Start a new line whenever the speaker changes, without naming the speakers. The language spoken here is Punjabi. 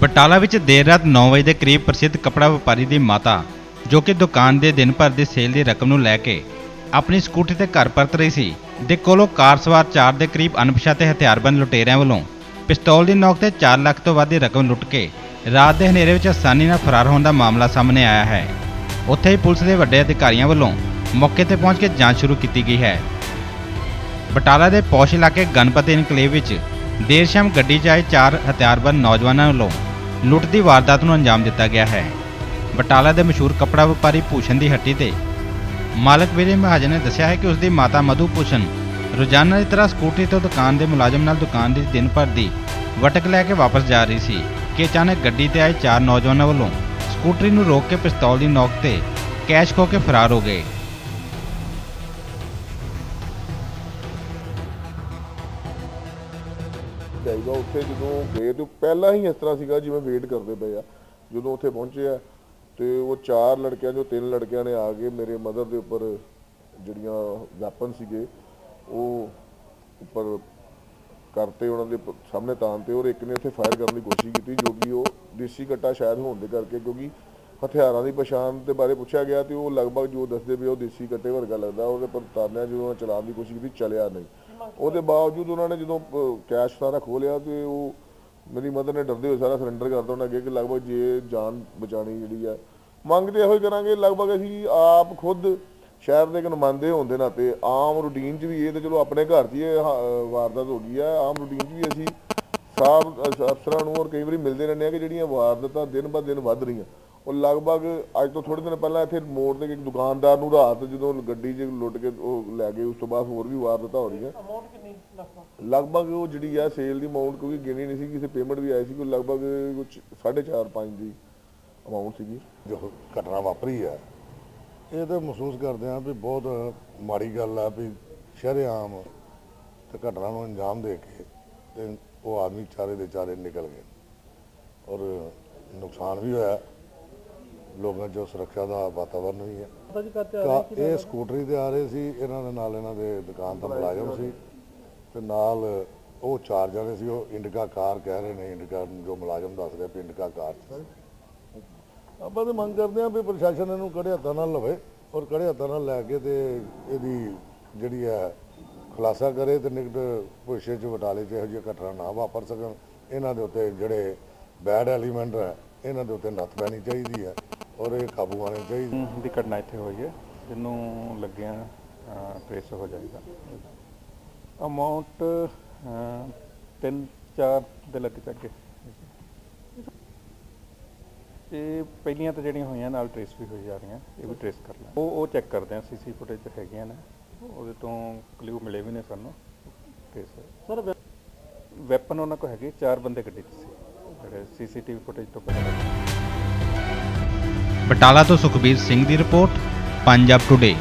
ਬਟਾਲਾ ਵਿੱਚ ਦੇਰ ਰਾਤ 9 ਵਜੇ ਦੇ ਕਰੀਬ ਪ੍ਰਸਿੱਧ ਕਪੜਾ ਵਪਾਰੀ ਦੀ ਮਾਤਾ, ਜੋ ਕਿ ਦੁਕਾਨ ਦੇ ਦਿਨ ਭਰ ਦੀ ਸੇਲ ਦੀ ਰਕਮ ਨੂੰ ਲੈ ਕੇ ਆਪਣੀ ਸਕੂਟਰੀ ਤੇ ਘਰ ਪਰਤ ਰਹੀ ਸੀ, ਦੇ ਕੋਲੋਂ ਕਾਰ ਸਵਾਰ 4 ਦੇ ਕਰੀਬ ਅਣਪਛਾਤੇ ਹਥਿਆਰਬੰਦ ਲੁਟੇਰਿਆਂ ਵੱਲੋਂ ਪਿਸਤੌਲ ਦੀ ਨੋਕ ਤੇ 4 ਲੱਖ ਤੋਂ ਵੱਧ ਦੀ ਰਕਮ ਲੁੱਟ ਕੇ ਰਾਤ ਦੇ ਹਨੇਰੇ ਵਿੱਚ ਆਸਾਨੀ ਨਾਲ ਫਰਾਰ ਹੋਣ ਦਾ ਮਾਮਲਾ ਸਾਹਮਣੇ ਆਇਆ ਹੈ। ਉੱਥੇ ਹੀ ਪੁਲਿਸ ਦੇ ਵੱਡੇ ਅਧਿਕਾਰੀਆਂ ਵੱਲੋਂ ਮੌਕੇ ਤੇ ਪਹੁੰਚ ਕੇ ਜਾਂਚ ਸ਼ੁਰੂ ਕੀਤੀ ਗਈ ਹੈ। ਬਟਾਲਾ ਦੇ ਪੌਸ਼ ਇਲਾਕੇ ਗਣਪਤੀ ਇਨਕਲੇਵ ਵਿੱਚ ਦੇਰ ਸ਼ਾਮ ਗੱਡੀ 'ਚ ਆਏ ਚਾਰ ਹਥਿਆਰਬੰਦ ਨੌਜਵਾਨਾਂ ਵੱਲੋਂ ਲੁੱਟ ਦੀ ਵਾਰਦਾਤ ਨੂੰ ਅੰਜਾਮ ਦਿੱਤਾ ਗਿਆ ਹੈ। ਬਟਾਲਾ ਦੇ ਮਸ਼ਹੂਰ ਕੱਪੜਾ ਵਪਾਰੀ ਭੂਸ਼ਣ ਦੀ ਹੱਟੀ ਤੇ ਮਾਲਕ ਵਿਜੇ ਮਹਾਜਨ ਨੇ ਦੱਸਿਆ ਹੈ ਕਿ ਉਸ ਦੀ ਮਾਤਾ ਮਧੂ ਭੂਸ਼ਣ ਰੋਜ਼ਾਨਾ ਦੀ ਤਰ੍ਹਾਂ ਸਕੂਟਰੀ ਤੋਂ ਦੁਕਾਨ ਦੇ ਮੁਲਾਜ਼ਮ ਨਾਲ ਦੁਕਾਨ ਦੀ ਦਿਨ ਭਰ ਦੀ ਵਟਕ ਲੈ ਕੇ ਵਾਪਸ ਜਾ ਰਹੀ ਸੀ ਕਿ ਅਚਾਨਕ ਗੱਡੀ ਤੇ ਆਏ ਚਾਰ ਨੌਜਵਾਨਾਂ ਵੱਲੋਂ ਸਕੂਟਰੀ ਨੂੰ ਰੋਕ ਕੇ ਪਿਸਤੌਲ ਦੀ ਨੋਕ ਤੇ ਕੈਸ਼ ਖੋ ਕੇ ਫਰਾਰ ਹੋ ਗਏ।
ਜਾਈਦਾ ਉੱਥੇ ਜਦੋਂ ਗਏ ਤੇ ਪਹਿਲਾਂ ਹੀ ਇਸ ਤਰ੍ਹਾਂ ਸੀਗਾ ਜਿਵੇਂ ਵੇਟ ਕਰਦੇ ਪਏ ਆ। ਜਦੋਂ ਉੱਥੇ ਪਹੁੰਚੇ ਆ ਤੇ ਉਹ ਚਾਰ ਲੜਕਿਆਂ ਜੋ ਤਿੰਨ ਲੜਕਿਆਂ ਨੇ ਆ ਕੇ ਮੇਰੇ ਮਦਰ ਦੇ ਉੱਪਰ ਜਿਹੜੀਆਂ ਵੈਪਨ ਸੀਗੇ, ਉਹ ਉੱਪਰ ਕਰਤੇ ਉਹਨਾਂ ਦੇ ਸਾਹਮਣੇ ਤਾਨ ਤੇ ਔਰ ਇੱਕ ਨੇ ਉੱਥੇ ਫਾਇਰ ਕਰਨ ਦੀ ਕੋਸ਼ਿਸ਼ ਕੀਤੀ ਜੋ ਕਿ ਉਹ ਦੇਸੀ ਕੱਟਾ ਸ਼ਾਇਦ ਹੋਣ ਦੇ ਕਰਕੇ ਕਿਉਂਕਿ ਹਥਿਆਰਾਂ ਦੀ ਪਛਾਣ ਦੇ ਬਾਰੇ ਪੁੱਛਿਆ ਗਿਆ ਤੇ ਉਹ ਲਗਭਗ ਜੋ ਦੱਸਦੇ ਵੀ ਉਹ ਦੇਸੀ ਕੱਟੇ ਵਰਗਾ ਲੱਗਦਾ, ਉਹਦੇ ਪਰ ਤਾਰਿਆ ਜਦੋਂ ਚਲਾਉਣ ਦੀ ਕੋਸ਼ਿਸ਼ ਕੀਤੀ, ਚਲਿਆ ਨਹੀਂ। ਉਹਦੇ ਬਾਵਜੂਦ ਉਹਨਾਂ ਨੇ ਜਦੋਂ ਕੈਸ਼ ਸਾਰਾ ਖੋਲਿਆ ਤੇ ਉਹ ਮੇਰੀ ਮਦਰ ਨੇ ਡਰਦੇ ਹੋਏ ਸਾਰਾ ਸਰੈਂਡਰ ਕਰਤਾ ਉਹਨਾਂ ਅੱਗੇ ਕਿ ਲਗਭਗ ਜੇ ਜਾਨ ਬਚਾਣੀ ਜਿਹੜੀ ਆ, ਮੰਗ ਤੇ ਇਹੋ ਹੀ ਕਰਾਂਗੇ, ਲਗਭਗ ਅਸੀਂ ਆਪ ਖੁਦ ਸ਼ਹਿਰ ਦੇ ਨੁਮਾਇੰਦੇ ਹੋਣ ਦੇ ਨਾਤੇ ਆਮ ਰੂਟੀਨ 'ਚ ਵੀ ਇਹ ਤੇ ਚਲੋ ਆਪਣੇ ਘਰ ਦੀ ਇਹ ਵਾਰਦਾਤ ਹੋ ਗਈ ਆ, ਆਮ ਰੂਟੀਨ 'ਚ ਵੀ ਅਸੀਂ ਸਾਹਿਬ ਅਫਸਰਾਂ ਨੂੰ ਔਰ ਕਈ ਵਾਰੀ ਮਿਲਦੇ ਰਹਿੰਦੇ ਆ ਕਿ ਜਿਹੜੀਆਂ ਵਾਰਦਾਤਾਂ ਦਿਨ ਬਾ ਦਿਨ ਵੱਧ ਰਹੀਆਂ। ਉਹ ਲਗਭਗ ਅੱਜ ਤੋਂ ਥੋੜੇ ਦਿਨ ਪਹਿਲਾਂ ਇੱਥੇ ਮੋੜ ਤੇ ਇੱਕ ਦੁਕਾਨਦਾਰ ਨੂੰ ਰਾਤ ਜਦੋਂ ਗੱਡੀ 'ਚ ਲੁੱਟ ਕੇ ਉਹ ਲੈ ਗਏ ਉਸ ਤੋਂ ਬਾਅਦ ਹੋਰ ਵੀ ਵਾਰਦਾਤਾਂ ਹੋ ਰਹੀਆਂ।
ਅਮਾਉਂਟ ਕਿੰਨੀ ਲਗਭਗ?
ਲਗਭਗ ਉਹ ਜਿਹੜੀ ਆ ਸੇਲ ਦੀ ਅਮਾਉਂਟ ਕੋਈ ਗਿਣੀ ਨਹੀਂ ਸੀ ਕਿਸੇ ਪੇਮੈਂਟ ਵੀ ਆਈ ਸੀ ਕੋਈ ਲਗਭਗ ਕੁਝ 4.5 5 ਦੀ ਅਮਾਉਂਟ ਸੀਗੀ।
ਜੋ ਘਟਨਾ ਵਾਪਰੀ ਹੈ ਇਹ ਤਾਂ ਮਹਿਸੂਸ ਕਰਦੇ ਹਾਂ ਵੀ ਬਹੁਤ ਮਾੜੀ ਗੱਲ ਆ ਵੀ ਸ਼ਰੇਆਮ ਤੇ ਘਟਨਾ ਨੂੰ ਅੰਜਾਮ ਦੇ ਕੇ ਤੇ ਉਹ ਆਦਮੀ ਚਾਰੇ ਦੇ ਚਾਰੇ ਨਿਕਲ ਗਏ। ਔਰ ਨੁਕਸਾਨ ਵੀ ਹੋਇਆ। ਲੋਕਾਂ 'ਚ ਸੁਰੱਖਿਆ ਦਾ ਵਾਤਾਵਰਨ ਵੀ ਹੈ।
ਆ
ਤਾਂ ਇਹ ਸਕੂਟਰੀ ਤੇ ਆ ਰਹੇ ਸੀ ਇਹਨਾਂ ਦੇ ਨਾਲ ਇਹਨਾਂ ਦੇ ਦੁਕਾਨ ਦਾ ਮੁਲਾਜ਼ਮ ਸੀ। ਤੇ ਨਾਲ ਉਹ ਚਾਰ ਜਣੇ ਸੀ ਉਹ ਇੰਡਿਕਾ ਕਾਰ ਕਹਿ ਰਹੇ ਨੇ ਇੰਡਿਕਾ ਜੋ ਮੁਲਾਜ਼ਮ ਦੱਸ ਰਿਹਾ ਵੀ ਇੰਡਿਕਾ ਕਾਰ ਸੀ। ਆਪਾਂ ਤਾਂ ਮੰਗ ਕਰਦੇ ਹਾਂ ਵੀ ਪ੍ਰਸ਼ਾਸਨ ਇਹਨੂੰ ਕੜੇ ਹੱਥਾਂ ਨਾਲ ਲਵੇ ਔਰ ਕੜੇ ਹੱਥਾਂ ਨਾਲ ਲੈ ਕੇ ਤੇ ਇਹਦੀ ਜਿਹੜੀ ਹੈ ਖੁਲਾਸਾ ਕਰੇ ਤੇ ਨਿਕਟ ਭਵਿੱਖ 'ਚ ਬਟਾਲੇ 'ਚ ਇਹੋ ਜਿਹੀ ਘਟਨਾ ਨਾ ਵਾਪਰ ਸਕਣ। ਇਹਨਾਂ ਦੇ ਉੱਤੇ ਜਿਹੜੇ ਬੈਡ ਐਲੀਮੈਂਟ ਹੈ ਇਹਨਾਂ ਦੇ ਉੱਤੇ ਨੱਥ ਪੈਣੀ ਚਾਹੀਦੀ ਹੈ। ਔਰ ਇਹ ਕਾਬੂ ਆਣੇ ਚਾਹੀਦੇ
ਦੀ ਘਟਨਾ ਇੱਥੇ ਹੋਈ ਹੈ। ਜਿਹਨੂੰ ਲੱਗਿਆ ਟ੍ਰੇਸ ਹੋ ਜਾਏਗਾ। ਅਮਾਉਂਟ 3 4 ਦੇ ਲੱਗ ਚੱਕੇ ਇਹ ਪਹਿਲੀਆਂ ਤਾਂ ਜਿਹੜੀਆਂ ਹੋਈਆਂ ਨਾਲ ਟ੍ਰੇਸ ਵੀ ਹੋਈ ਜਾ ਰਹੀਆਂ ਇਹ ਵੀ ਟ੍ਰੇਸ ਕਰ ਲਾਂ ਉਹ ਉਹ ਚੈੱਕ ਕਰਦੇ ਆ ਸੀਸੀ ਫੁਟੇਜ ਹੈਗੀਆਂ ਨੇ। ਉਹਦੇ ਤੋਂ ਕਲੂ ਮਿਲੇ ਵੀ ਨੇ ਸਾਨੂੰ। ਟ੍ਰੇਸ
ਸਰ
ਵੈਪਨ ਉਹਨਾਂ ਕੋਲ ਹੈਗੇ ਚਾਰ ਬੰਦੇ ਗੱਡੀ 'ਚ ਸੀ ਜਿਹੜੇ ਸੀਸੀਟੀਵੀ ਫੁਟੇਜ ਤੋਂ ਪਤਾ ਲੱਗਿਆ
ਬਟਾਲਾ ਤੋਂ ਸੁਖਬੀਰ ਸਿੰਘ ਦੀ ਰਿਪੋਰਟ ਪੰਜਾਬ ਟੁਡੇ